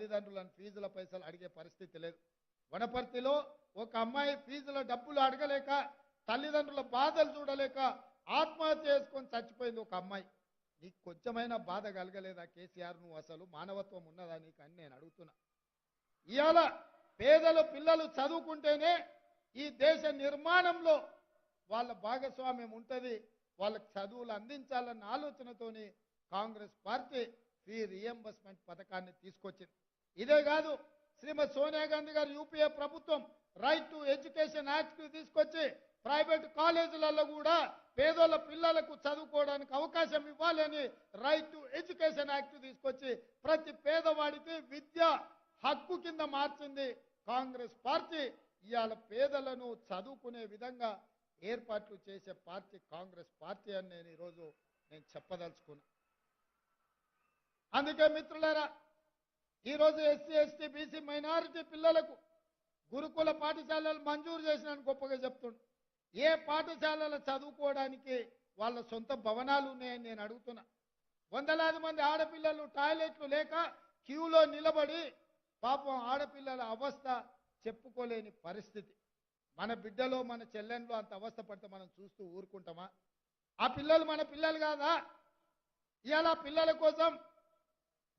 తల్లిదండ్రులను ఫీజుల పైసలు అడిగే పరిస్థితి లేదు. వనపర్తిలో ఒక అమ్మాయి ఫీజుల డబ్బులు అడగలేక తల్లిదండ్రుల బాధలు చూడలేక ఆత్మహత్య చేసుకొని చచ్చిపోయింది ఒక అమ్మాయి. నీకు కొంచెమైనా బాధ కలగలేదా కేసీఆర్? నువ్వు అసలు మానవత్వం ఉన్నదా నీకు అని నేను అడుగుతున్నా. ఇవాళ పేదలు పిల్లలు చదువుకుంటేనే ఈ దేశ నిర్మాణంలో వాళ్ళ భాగస్వామ్యం ఉంటుంది. వాళ్ళకి చదువులు అందించాలన్న ఆలోచనతోని కాంగ్రెస్ పార్టీ ఫీ రియంబర్స్మెంట్ పథకాన్ని తీసుకొచ్చింది. ఇదే కాదు శ్రీమతి సోనియా గాంధీ గారు యూపీఏ ప్రభుత్వం రైట్ టు ఎడ్యుకేషన్ యాక్ట్ తీసుకొచ్చి ప్రైవేట్ కాలేజీలలో కూడా పేదోళ్ళ పిల్లలకు చదువుకోవడానికి అవకాశం ఇవ్వాలని రైట్ టు ఎడ్యుకేషన్ యాక్ట్ తీసుకొచ్చి ప్రతి పేదవాడికి విద్య హక్కు కింద మార్చింది కాంగ్రెస్ పార్టీ. ఇవాళ పేదలను చదువుకునే విధంగా ఏర్పాట్లు చేసే పార్టీ కాంగ్రెస్ పార్టీ అని నేను ఈరోజు నేను చెప్పదలుచుకున్నా. అందుకే మిత్రులారా ఈరోజు ఎస్సీ ఎస్టీ బీసీ మైనారిటీ పిల్లలకు గురుకుల పాఠశాలలు మంజూరు చేసినాను గొప్పగా చెప్తుండు. ఏ పాఠశాలలో చదువుకోవడానికి వాళ్ళ సొంత భవనాలు ఉన్నాయని నేను అడుగుతున్నా. వందలాది మంది ఆడపిల్లలు టాయిలెట్లు లేక క్యూలో నిలబడి పాపం ఆడపిల్లల అవస్థ చెప్పుకోలేని పరిస్థితి. మన బిడ్డలో మన చెల్లెంలో అంత అవస్థ పడితే మనం చూస్తూ ఊరుకుంటామా? ఆ పిల్లలు మన పిల్లలు కాదా? ఇలా పిల్లల కోసం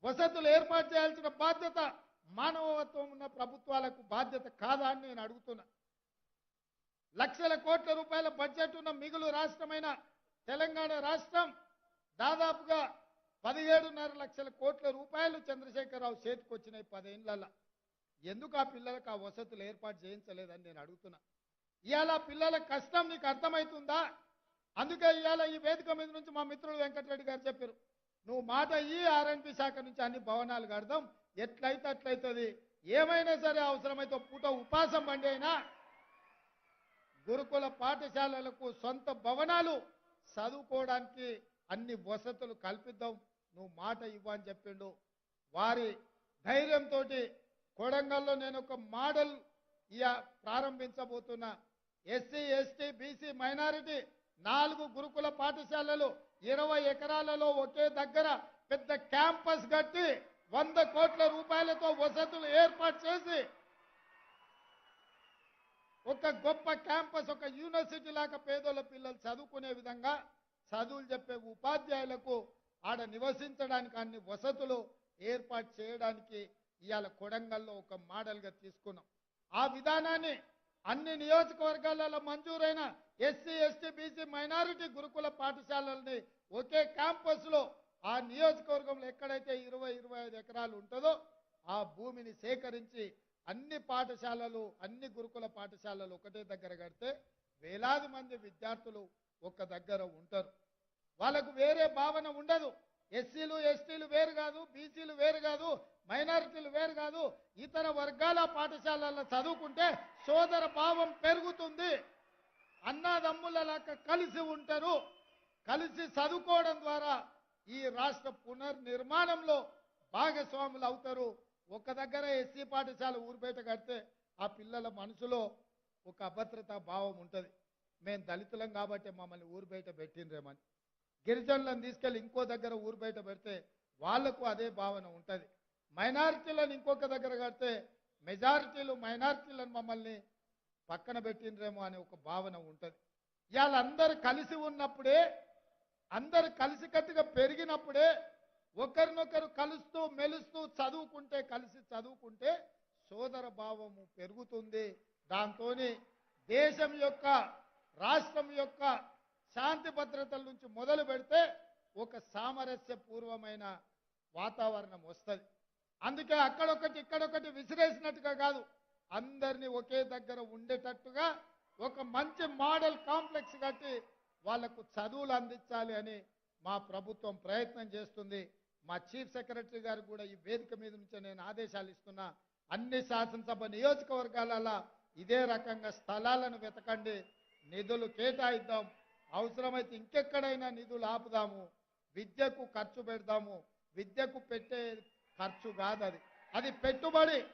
వసతులు ఏర్పాటు చేయాల్సిన బాధ్యత మానవత్వం ఉన్న ప్రభుత్వాలకు బాధ్యత కాదా అని నేను అడుగుతున్నా. లక్షల కోట్ల రూపాయల బడ్జెట్ ఉన్న మిగులు రాష్ట్రమైన తెలంగాణ రాష్ట్రం దాదాపుగా పదిహేడున్నర లక్షల కోట్ల రూపాయలు చంద్రశేఖరరావు చేతికొచ్చినాయి వచ్చినాయి ఎందుకు ఆ పిల్లలకు ఆ వసతులు ఏర్పాటు చేయించలేదని నేను అడుగుతున్నా. ఇవాళ పిల్లల కష్టం నీకు అర్థమవుతుందా అందుకే ఇవాళ ఈ వేదిక మీద నుంచి మా మిత్రుడు వెంకటరెడ్డి గారు చెప్పారు. నువ్వు మాట ఈ ఆర్ఎన్పి శాఖ నుంచి అన్ని భవనాలు కడదాం. ఎట్లయితే అట్లయితుంది. ఏమైనా సరే అవసరమైతే పూట ఉపాసం బండి అయినా గురుకుల పాఠశాలలకు సొంత భవనాలు చదువుకోవడానికి అన్ని వసతులు కల్పిద్దాం. నువ్వు మాట ఇవ్వని చెప్పిండు. వారి ధైర్యంతో కొడంగల్లో నేను ఒక మోడల్ ఇయ ప్రారంభించబోతున్నా. ఎస్సీ ఎస్టీ బీసీ మైనారిటీ నాలుగు గురుకుల పాఠశాలలు ఇరవై ఎకరాలలో ఒకే దగ్గర పెద్ద క్యాంపస్ కట్టి వంద కోట్ల రూపాయలతో వసతులు ఏర్పాటు చేసి ఒక గొప్ప క్యాంపస్ ఒక యూనివర్సిటీ లాగా పేదోళ్ళ పిల్లలు చదువుకునే విధంగా చదువులు చెప్పే ఉపాధ్యాయులకు ఆడ నివసించడానికి అన్ని వసతులు ఏర్పాటు చేయడానికి ఇవాళ కొడంగల్లో ఒక మోడల్గా తీసుకున్నాం. ఆ విధానాన్ని అన్ని నియోజకవర్గాలలో మంజూరైన ఎస్సీ ఎస్టీ బీసీ మైనారిటీ గురుకుల పాఠశాలల్ని ఒకే క్యాంపస్లో ఆ నియోజకవర్గంలో ఎక్కడైతే ఇరవై ఇరవై ఐదు ఎకరాలు ఉంటుందో ఆ భూమిని సేకరించి అన్ని పాఠశాలలు అన్ని గురుకుల పాఠశాలలు ఒకటే దగ్గర కడితే వేలాది మంది విద్యార్థులు ఒక దగ్గర ఉంటారు. వాళ్ళకు వేరే భావన ఉండదు. ఎస్సీలు ఎస్టీలు వేరు కాదు బీసీలు వేరు కాదు మైనారిటీలు వేరు కాదు. ఇతర వర్గాల పాఠశాలల్లో చదువుకుంటే సోదర భావం పెరుగుతుంది. అన్నాదమ్ముల లాగా కలిసి ఉంటారు. కలిసి చదువుకోవడం ద్వారా ఈ రాష్ట్ర పునర్నిర్మాణంలో భాగస్వాములు అవుతారు. ఒక దగ్గర ఎస్సీ పాఠశాల ఊరు బయట కడితే ఆ పిల్లల మనసులో ఒక అభద్రతా భావం ఉంటుంది. మేము దళితులం కాబట్టి మమ్మల్ని ఊరు బయట పెట్టిండ్రేమని. గిరిజనులను తీసుకెళ్ళి ఇంకో దగ్గర ఊరు బయట పెడితే వాళ్ళకు అదే భావన ఉంటుంది. మైనారిటీలను ఇంకొక దగ్గర కడితే మెజారిటీలు మైనారిటీలను మమ్మల్ని పక్కన పెట్టిండ్రేమో అనే ఒక భావన ఉంటుంది. ఇవాళ కలిసి ఉన్నప్పుడే అందరు కలిసికట్టుగా పెరిగినప్పుడే ఒకరినొకరు కలుస్తూ మెలుస్తూ చదువుకుంటే కలిసి చదువుకుంటే సోదర భావము పెరుగుతుంది. దాంతో దేశం యొక్క రాష్ట్రం యొక్క శాంతి భద్రతల నుంచి మొదలు పెడితే ఒక సామరస్యపూర్వమైన వాతావరణం వస్తుంది. అందుకే అక్కడొకటి ఇక్కడొకటి విసిరేసినట్టుగా కాదు అందరినీ ఒకే దగ్గర ఉండేటట్టుగా ఒక మంచి మోడల్ కాంప్లెక్స్ కట్టి వాళ్ళకు చదువులు అందించాలి అని మా ప్రభుత్వం ప్రయత్నం చేస్తుంది. మా చీఫ్ సెక్రటరీ గారు కూడా ఈ వేదిక మీద నుంచి నేను ఆదేశాలు ఇస్తున్నా. అన్ని శాసనసభ నియోజకవర్గాలలో ఇదే రకంగా స్థలాలను వెతకండి నిధులు కేటాయిద్దాం అవసరమైతే ఇంకెక్కడైనా నిధులు ఆపుదాము విద్యకు ఖర్చు పెడదాము. విద్యకు పెట్టే ఖర్చు కాదు అది. అది పెట్టుబడి.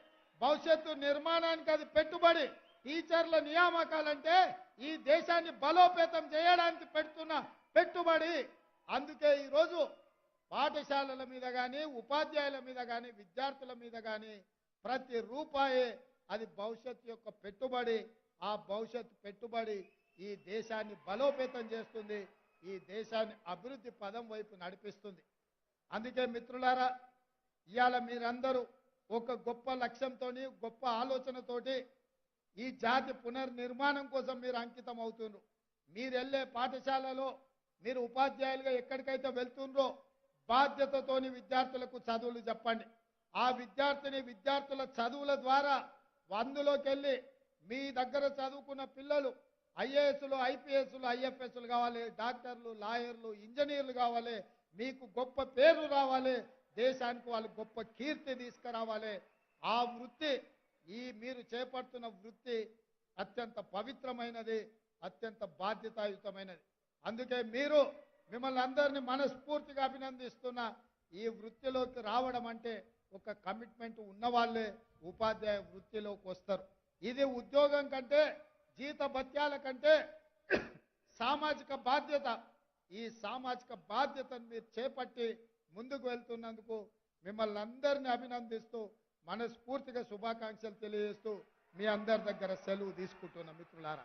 భవిష్యత్తు నిర్మాణానికి అది పెట్టుబడి. టీచర్ల నియామకాలంటే ఈ దేశాన్ని బలోపేతం చేయడానికి పెడుతున్న పెట్టుబడి. అందుకే ఈరోజు పాఠశాలల మీద కానీ ఉపాధ్యాయుల మీద కానీ విద్యార్థుల మీద కానీ ప్రతి రూపాయి అది భవిష్యత్తు యొక్క పెట్టుబడి. ఆ భవిష్యత్తు పెట్టుబడి ఈ దేశాన్ని బలోపేతం చేస్తుంది ఈ దేశాన్ని అభివృద్ధి పదం వైపు నడిపిస్తుంది. అందుకే మిత్రులారా ఇవాళ మీరందరూ ఒక గొప్ప లక్ష్యంతోని గొప్ప ఆలోచనతోటి ఈ జాతి పునర్నిర్మాణం కోసం మీరు అంకితం అవుతుండ్రు. మీరు వెళ్ళే పాఠశాలలో మీరు ఉపాధ్యాయులుగా ఎక్కడికైతే వెళ్తుండ్రో బాధ్యతతోని విద్యార్థులకు చదువులు చెప్పండి. ఆ విద్యార్థిని విద్యార్థుల చదువుల ద్వారా అందులోకి వెళ్ళి మీ దగ్గర చదువుకున్న పిల్లలు ఐఏఎస్లు ఐపీఎస్లు ఐఎఫ్ఎస్లు కావాలి డాక్టర్లు లాయర్లు ఇంజనీర్లు కావాలి మీకు గొప్ప పేరు రావాలి దేశానికి వాళ్ళు గొప్ప కీర్తి తీసుకురావాలి. ఆ వృత్తి ఈ మీరు చేపడుతున్న వృత్తి అత్యంత పవిత్రమైనది అత్యంత బాధ్యతాయుతమైనది. అందుకే మీరు మిమ్మల్ని అందరినీ మనస్ఫూర్తిగా అభినందిస్తున్న ఈ వృత్తిలోకి రావడం అంటే ఒక కమిట్మెంట్ ఉన్నవాళ్ళే ఉపాధ్యాయ వృత్తిలోకి వస్తారు. ఇది ఉద్యోగం కంటే జీత భత్యాల కంటే సామాజిక బాధ్యత ఈ సామాజిక బాధ్యతను మీరు చేపట్టి ముందుకు వెళ్తున్నందుకు మిమ్మల్ని అందరినీ అభినందిస్తూ మనస్ఫూర్తిగా శుభాకాంక్షలు తెలియజేస్తూ మీ అందరి దగ్గర సెలవు తీసుకుంటున్న మిత్రులారా.